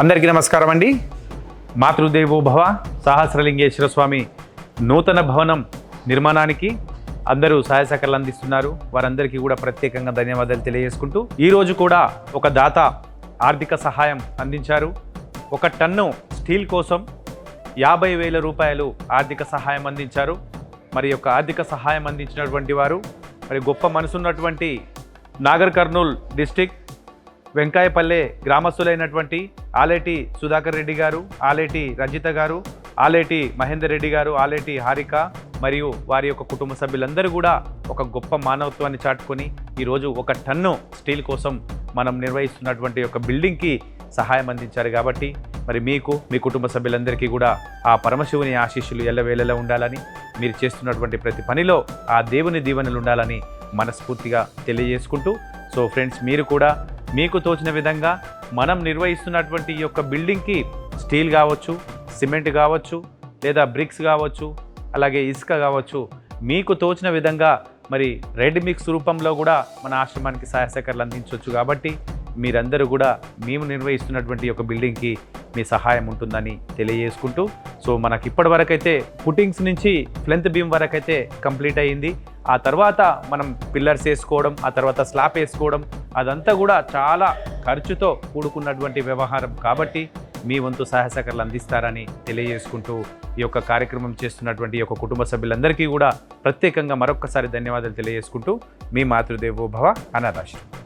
అందరికీ నమస్కారం అండి. మాతృదేవో భవ సహస్రలింగేశ్వర స్వామి నూతన భవనం నిర్మాణానికి అందరూ సహాయ సహకారాలు అందిస్తున్నారు. వారందరికీ కూడా ప్రత్యేకంగా ధన్యవాదాలు తెలియజేసుకుంటూ ఈరోజు కూడా ఒక దాత ఆర్థిక సహాయం అందించారు. ఒక టన్ను స్టీల్ కోసం యాభై వేల రూపాయలు ఆర్థిక సహాయం అందించారు. మరి యొక్క ఆర్థిక సహాయం అందించినటువంటి వారు మరి గొప్ప మనసున్నటువంటి నాగర్ కర్నూల్ డిస్టిక్ వెంకాయపల్లె గ్రామస్తులైనటువంటి ఆలేటి సుధాకర్ రెడ్డి గారు ఆలేటి రజిత గారు ఆలేటి మహేందర్ రెడ్డి గారు ఆలేటి హారిక మరియు వారి యొక్క కుటుంబ సభ్యులందరూ కూడా ఒక గొప్ప మానవత్వాన్ని చాటుకొని ఈరోజు ఒక టన్ను స్టీల్ కోసం మనం నిర్వహిస్తున్నటువంటి ఒక బిల్డింగ్కి సహాయం అందించారు కాబట్టి మరి మీకు మీ కుటుంబ సభ్యులందరికీ కూడా ఆ పరమశివుని ఆశీస్సులు ఎల్లవేళలా ఉండాలని మీరు చేస్తున్నటువంటి ప్రతి పనిలో ఆ దేవుని దీవెనలు ఉండాలని మనస్ఫూర్తిగా తెలియజేసుకుంటూ సో ఫ్రెండ్స్ మీరు కూడా మీకు తోచిన విధంగా మనం నిర్వహిస్తున్నటువంటి ఈ యొక్క బిల్డింగ్కి స్టీల్ కావచ్చు సిమెంట్ కావచ్చు లేదా బ్రిక్స్ కావచ్చు అలాగే ఇసుక కావచ్చు మీకు తోచిన విధంగా మరి రెడ్ మిక్స్ రూపంలో కూడా మన ఆశ్రమానికి సహాయ సహకారాలు అందించవచ్చు కాబట్టి మీరందరూ కూడా మేము నిర్వహిస్తున్నటువంటి యొక్క బిల్డింగ్కి మీ సహాయం ఉంటుందని తెలియజేసుకుంటూ సో మనకి ఇప్పటి వరకైతే పుట్టింగ్స్ నుంచి ఫ్లెంత్ బీమ్ వరకైతే కంప్లీట్ అయ్యింది. ఆ తర్వాత మనం పిల్లర్స్ వేసుకోవడం ఆ తర్వాత స్లాబ్ వేసుకోవడం అదంతా కూడా చాలా ఖర్చుతో కూడుకున్నటువంటి వ్యవహారం. కాబట్టి మీ వంతు సహాయ సహకారాలు అందిస్తారని తెలియజేసుకుంటూ ఈ యొక్క కార్యక్రమం చేస్తున్నటువంటి ఈ యొక్క కుటుంబ సభ్యులందరికీ కూడా ప్రత్యేకంగా మరొక్కసారి ధన్యవాదాలు తెలియజేసుకుంటూ మీ మాతృదేవో భవ అనాథాశ్రమం.